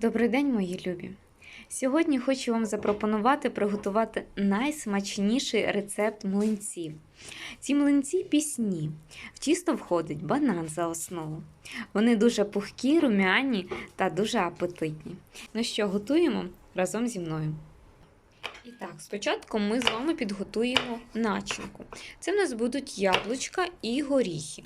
Добрий день, мої любі! Сьогодні хочу вам запропонувати приготувати найсмачніший рецепт млинців. Ці млинці пісні. В тісто входить банан за основу. Вони дуже пухкі, рум'яні та дуже апетитні. Ну що, готуємо разом зі мною. І так, спочатку ми з вами підготуємо начинку. Це в нас будуть яблучка і горіхи.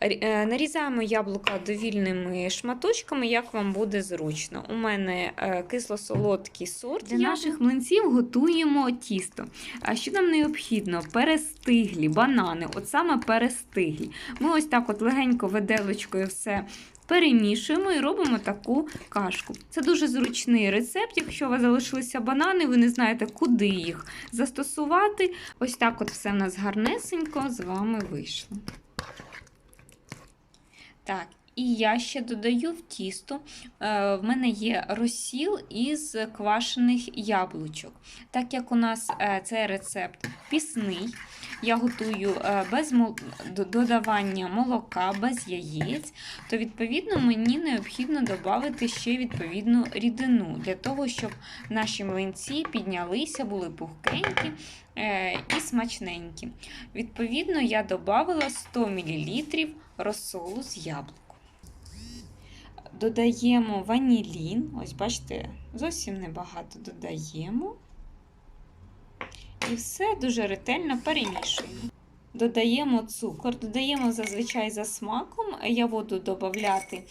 Е, Нарізаємо яблука довільними шматочками, як вам буде зручно. У мене е, кисло-солодкий сорт. Для наших млинців готуємо тісто. А що нам необхідно? Перестиглі банани, от саме перестиглі. Ми ось так от легенько виделочкою все перемішуємо і робимо таку кашку. Це дуже зручний рецепт. Якщо у вас залишилися банани, ви не знаєте, куди їх застосувати. Ось так от все в нас гарнесенько з вами вийшло. Так, і я ще додаю в тісто. е, В мене є розсіл із квашених яблучок. Так як у нас е, цей рецепт пісний, я готую е, без додавання молока, без яєць, то відповідно мені необхідно додати ще відповідну рідину для того, щоб наші млинці піднялися, були пухкенькі е, і смачненькі. Відповідно, я додала 100 мл розсолу з яблук. Додаємо ванілін. Ось, бачите, зовсім небагато додаємо. І все дуже ретельно перемішуємо. Додаємо цукор, додаємо зазвичай за смаком. Я буду додати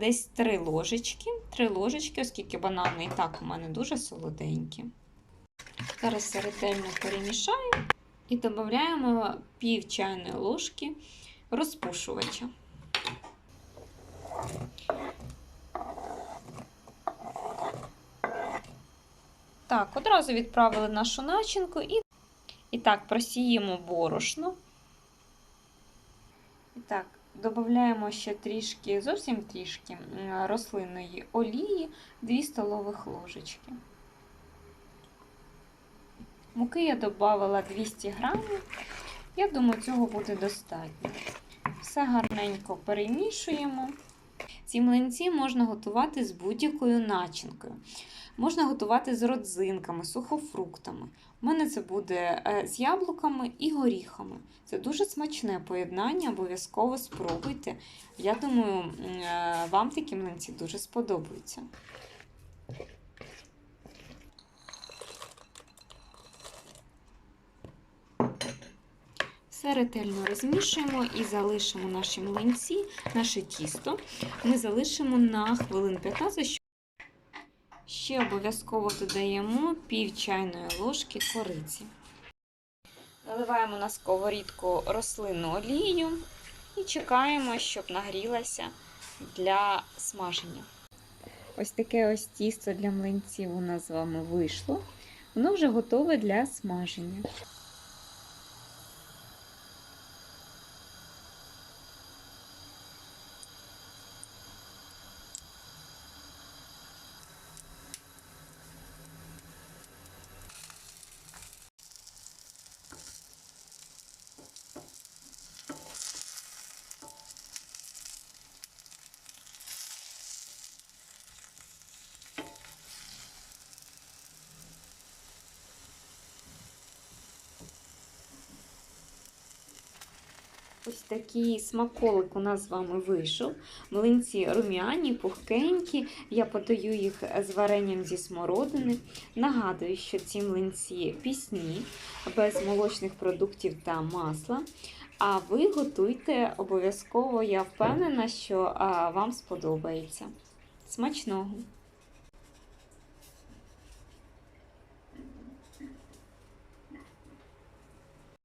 десь 3 ложечки. 3 ложечки, оскільки банани і так у мене дуже солоденькі. Зараз ретельно перемішаю і додаємо пів чайної ложки розпушувача. Так, одразу відправили нашу начинку і, і так, просіємо борошно. І так, додаємо ще трішки, зовсім трішки рослинної олії, 2 столових ложечки. Муки я додавала 200 грамів. Я думаю, цього буде достатньо. Все гарненько перемішуємо. Ці млинці можна готувати з будь-якою начинкою. Можна готувати з родзинками, сухофруктами. У мене це буде е, з яблуками і горіхами. Це дуже смачне поєднання, обов'язково спробуйте. Я думаю, е, вам такі млинці дуже сподобаються. Все ретельно розмішуємо і залишимо наші млинці, наше тісто. Ми залишимо на хвилин 15, щоб Ще обов'язково додаємо пів чайної ложки кориці. Наливаємо на сковорідку рослинну олію і чекаємо, щоб нагрілася для смаження. Ось таке ось тісто для млинців у нас з вами вийшло. Воно вже готове для смаження. Ось такий смаколик у нас з вами вийшов. Млинці рум'яні, пухкенькі. Я подаю їх з варенням зі смородини. Нагадую, що ці млинці пісні, без молочних продуктів та масла. А ви готуйте обов'язково, я впевнена, що вам сподобається. Смачного!